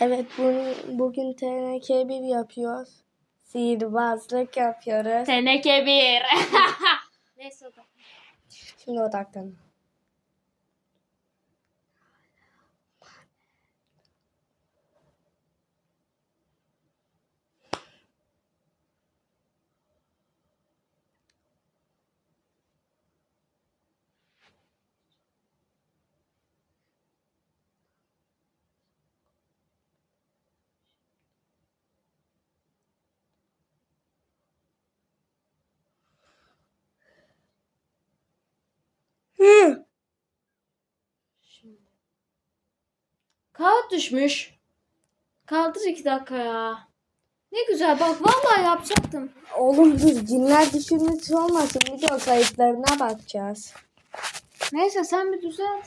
Evet bugün, bugün TNK 1 yapıyoruz. Sihirbazlık yapıyoruz. Teneke bir. Neyse o da. Şimdi odaklanın. Hı. Kağıt düşmüş. Kaldır iki dakika ya. Ne güzel bak vallahi yapacaktım. Oğlum dur cinler düşünmüş olmasın. Video kayıtlarına bakacağız. Neyse sen bir düzelt.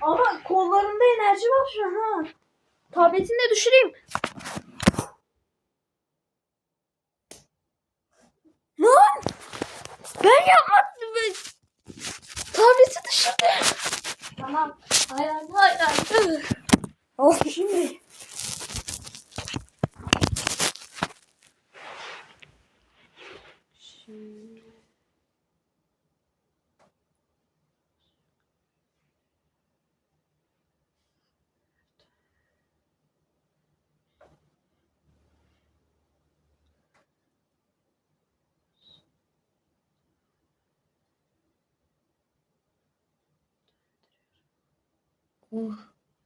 Ama kollarımda enerji var şu an ha. Tabletini de düşüreyim. Lan! Ben yapmadım. Ben... Tableti düşürdüm. Tamam. Hayır hayır. Oh. Şimdi. Şimdi. Oh.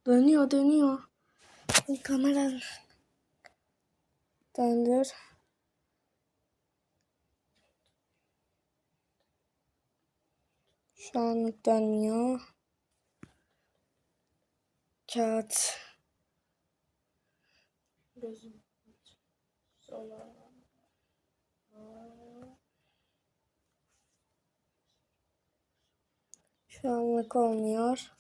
Dönüyor dönüyor. Kamera. Döndür. Şu anlık dönmüyor. Kağıt. Gözüm. Sola. Şu anlık olmuyor.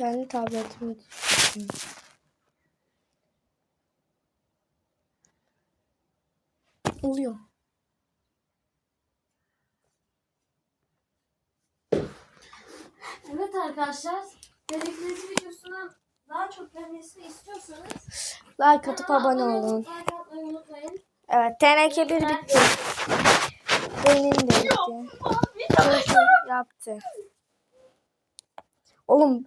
Kendi tabletimi düşürdüm. Oluyor. Evet arkadaşlar. Dedektif videosuna daha çok gelmesini istiyorsanız Like atıp abone olun. Like atmayı unutmayın. Evet teneke bir bitti. Benim de bitti. Yaptı. Oğlum